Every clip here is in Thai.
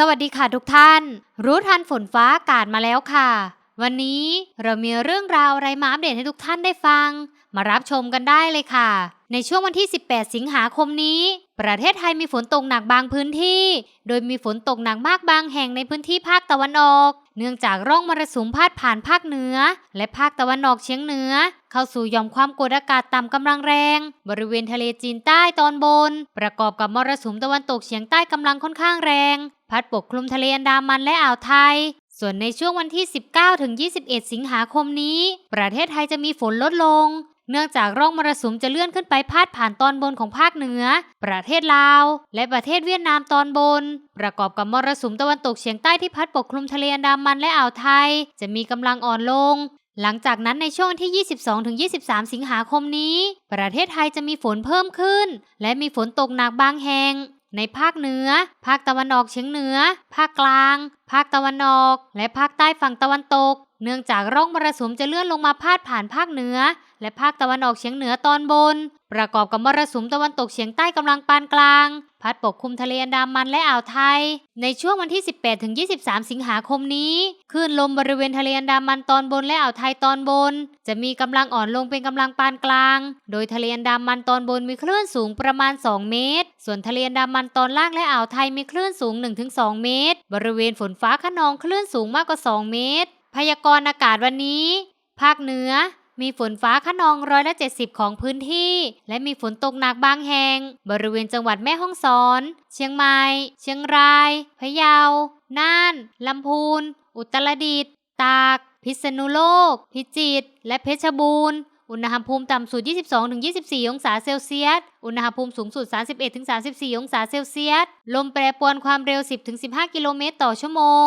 สวัสดีค่ะทุกท่าน รู้ทันฝนฟ้าอากาศมาแล้วค่ะ วันนี้เรามีเรื่องราวอะไรมาอัปเดตให้ทุกท่านได้ฟัง มารับชมกันได้เลยค่ะ ในช่วงวันที่ 18 สิงหาคมนี้ ประเทศไทยมีฝนตกหนักบางพื้นที่ โดยมีฝนตกหนักมากบางแห่งในพื้นที่ภาคตะวันออก เนื่องจากร่องมรสุมพาดผ่านภาคเหนือ และภาคตะวันออกเฉียงเหนือ เข้าสู่ย่อมความกดอากาศต่ำกำลังแรง บริเวณทะเลจีนใต้ตอนบน ประกอบกับมรสุมตะวันตกเฉียงใต้กำลังค่อนข้างแรง พัดปกคลุมทะเลอันดามันและอ่าวไทย ส่วนในช่วงวันที่ 19ถึง21 สิงหาคมนี้ ประเทศไทยจะมีฝนลดลง เนื่องจากร่องมรสุมจะเลื่อนขึ้นไปพาดผ่านตอนบนของภาคเหนือ ประเทศลาว และประเทศเวียดนามตอนบน ประกอบกับมรสุมตะวันตกเฉียงใต้ที่พัดปกคลุมทะเลอันดามันและอ่าวไทย จะมีกำลังอ่อนลงหลังจากนั้นในช่วงที่ 22-23 สิงหาคมนี้ ประเทศไทยจะมีฝนเพิ่มขึ้น และมีฝนตกหนักบางแห่ง ในภาคเหนือ ภาคตะวันออกเฉียงเหนือ ภาคกลาง ภาคตะวันออก และภาคใต้ฝั่งตะวันตก เนื่องจากร่องมรสุมจะเลื่อนลงมาพาดผ่านภาคเหนือ และภาคตะวันออกเฉียงเหนือตอนบน ประกอบกับมรสุมตะวันตกเฉียงใต้กำลังปานกลาง พัดปกคลุมทะเลอันดามันและอ่าวไทย ในช่วงวันที่ 18ถึง23 สิงหาคมนี้คลื่นลมบริเวณทะเลอันดามันตอนบนและอ่าวไทยตอนบน จะมีกำลังอ่อนลงเป็นกำลังปานกลาง โดยทะเลอันดามันตอนบนมีคลื่นสูงประมาณ 2 เมตร ส่วนทะเลอันดามันตอนล่างและอ่าวไทยมีคลื่นสูง 1-2 เมตร บริเวณฝนฟ้าขนองคลื่นสูงมากกว่า 2 เมตร พยากรณ์อากาศวันนี้ ภาคเหนือ มีฝนฟ้าขนองร้อยละ 70 ของพื้นที่ และมีฝนตกหนักบางแห่ง บริเวณจังหวัดแม่ฮ่องสอน เชียงใหม่ เชียงราย พะเยา น่าน ลำพูน อุตรดิตถ์ ตาก พิษณุโลก พิจิตร และเพชรบูรณ์อุณหภูมิต่ำสุด 22-24 องศาเซลเซียส อุณหภูมิสูงสุด 31-34 องศาเซลเซียส ลมแปรปรวนความเร็ว 10-15 กิโลเมตรต่อชั่วโมง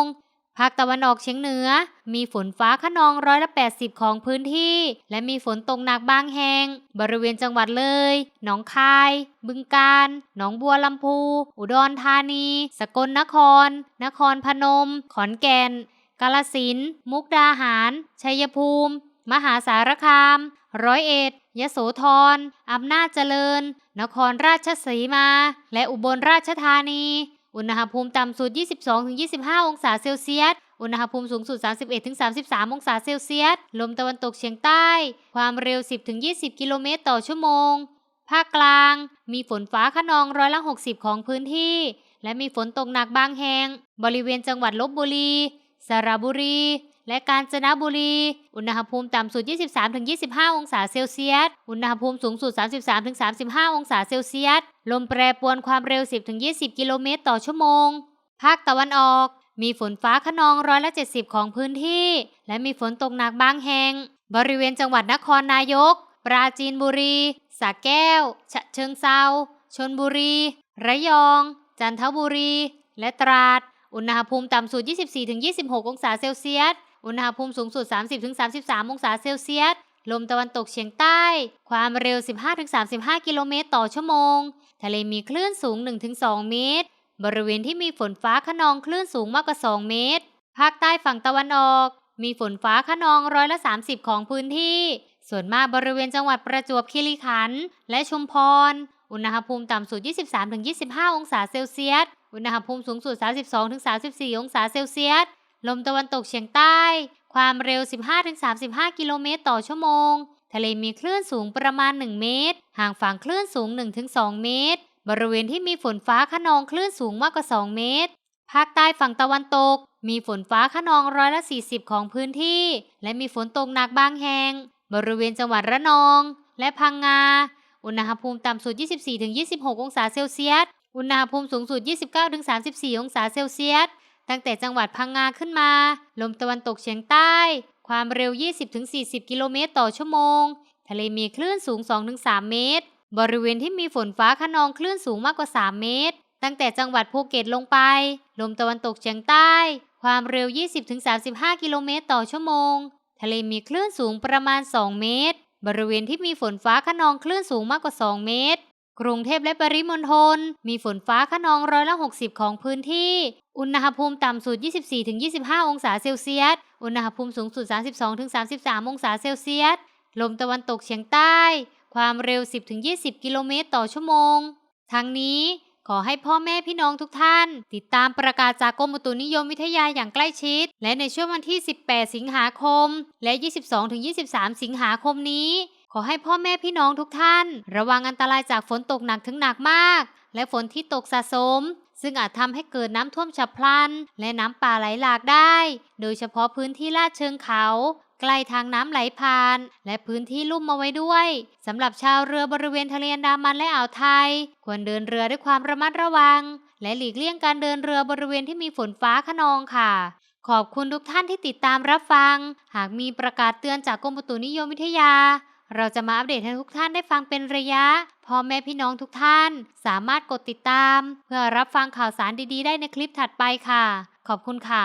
ภาคตะวันออกเฉียงเหนือ มีฝนฟ้าขนองร้อยละ80 ของพื้นที่ และมีฝนตกหนักบางแห่ง บริเวณจังหวัดเลย หนองคาย บึงกาฬ หนองบัวลำพู อุดรธานี สกลนคร นครพนม ขอนแก่น กาลสิน มุกดาหาร ชัยภูมิ มหาสารคาม ร้อยเอ็ด ยโสธร อำนาจเจริญ นครราชสีมา และอุบลราชธานี อุณหภูมิต่ำสุด 22-25 องศาเซลเซียส อุณหภูมิสูงสุด 31-33 องศาเซลเซียส ลมตะวันตกเฉียงใต้ ความเร็ว 10-20 กิโลเมตรต่อชั่วโมง ภาคกลาง มีฝนฟ้าขนองร้อยละ 60 ของพื้นที่ และมีฝนตกหนักบางแห่ง บริเวณจังหวัดลบบุรี สระบุรี และกาญจนบุรี อุณหภูมิต่ำสุด 23-25 องศาเซลเซียส อุณหภูมิสูงสุด 33-35 องศาเซลเซียส ลมแปรปรวนความเร็ว 10-20 กิโลเมตรต่อชั่วโมง ภาคตะวันออก มีฝนฟ้าขนองร้อยละ 70 ของพื้นที่ และมีฝนตกหนักบางแห่ง บริเวณจังหวัดนครนายก ปราจีนบุรีสระแก้ว ฉะเชิงเซาชนบุรี ระยอง จันทบุรี และตราด อุณหภูมิต่ำสุด 24-26 องศาเซลเซียส อุณหภูมิสูงสุด 30-33 องศาเซลเซียส ลมตะวันตกเฉียงใต้ ความเร็ว 15-35 กิโลเมตรต่อชั่วโมง ทะเลมีคลื่นสูง 1-2 เมตร บริเวณที่มีฝนฟ้าขนองคลื่นสูงมากกว่า 2 เมตร ภาคใต้ฝั่งตะวันออก มีฝนฟ้าขนองร้อยละ 30 ของพื้นที่ ส่วนมากบริเวณจังหวัดประจวบคีรีขันธ์และชุมพร อุณหภูมิต่ำสุด 23-25 องศาเซลเซียส อุณหภูมิสูงสุด 32-34 องศาเซลเซียส ลมตะวันตกเฉียงใต้ ความเร็ว 15-35 กิโลเมตรต่อชั่วโมง ทะเลมีคลื่นสูงประมาณ 1 เมตร ห่างฝั่งคลื่นสูง 1-2 เมตร บริเวณที่มีฝนฟ้าขนองคลื่นสูงมากกว่า 2 เมตร ภาคใต้ฝั่งตะวันตก มีฝนฟ้าขนองร้อยละ 40 ของพื้นที่ และมีฝนตกหนักบางแห่ง บริเวณจังหวัดระนอง และพังงา อุณหภูมิต่ำสุด 24-26 องศาเซลเซียส อุณหภูมิสูงสุด 29-34 องศาเซลเซียส ตั้งแต่จังหวัดพังงาขึ้นมา ลมตะวันตกเฉียงใต้ ความเร็ว 20-40 กิโลเมตรต่อชั่วโมง ทะเลมีคลื่นสูง 2-3 เมตร บริเวณที่มีฝนฟ้าขนองคลื่นสูงมากกว่า 3 เมตร ตั้งแต่จังหวัดภูเก็ตลงไป ลมตะวันตกเฉียงใต้ ความเร็ว 20-35 กิโลเมตรต่อชั่วโมง ทะเลมีคลื่นสูงประมาณ 2 เมตร บริเวณที่มีฝนฟ้าขนองคลื่นสูงมากกว่า 2 เมตร กรุงเทพและปริมณฑลมีฝนฟ้าขนองร้อยละ 60 ของพื้นที่ อุณหภูมิต่ำสุด 24-25 องศาเซลเซียส อุณหภูมิสูงสุด 32-33 องศาเซลเซียส ลมตะวันตกเฉียงใต้ ความเร็ว 10-20 กิโลเมตรต่อชั่วโมง ทั้งนี้ขอให้พ่อแม่พี่น้องทุกท่าน ติดตามประกาศจากกรมอุตุนิยมวิทยาอย่างใกล้ชิด และในช่วงวันที่ 18 สิงหาคม และ 22-23 สิงหาคมนี้ ขอให้พ่อแม่พี่น้องทุกท่าน ระวังอันตรายจากฝนตกหนักถึงหนักมาก และฝนที่ตกสะสม ซึ่งอาจทำให้เกิดน้ำท่วมฉับพลัน และน้ำป่าไหลหลากได้ โดยเฉพาะพื้นที่ลาดเชิงเขาใกล้ทางน้ำไหลผ่าน และพื้นที่ลุ่มเอาไว้ด้วยสำหรับชาวเรือบริเวณทะเลอันดามันและอ่าวไทย ควรเดินเรือด้วยความระมัดระวัง และหลีกเลี่ยงการเดินเรือบริเวณที่มีฝนฟ้าขนองค่ะ ขอบคุณทุกท่านที่ติดตามรับฟัง หากมีประกาศเตือนจากกรมอุตุนิยมวิทยา เราจะมาอัปเดตให้ทุกท่านได้ฟังเป็นระยะพ่อแม่พี่น้องทุกท่าน สามารถกดติดตาม เพื่อรับฟังข่าวสารดีๆ ได้ในคลิปถัดไปค่ะ ขอบคุณค่ะ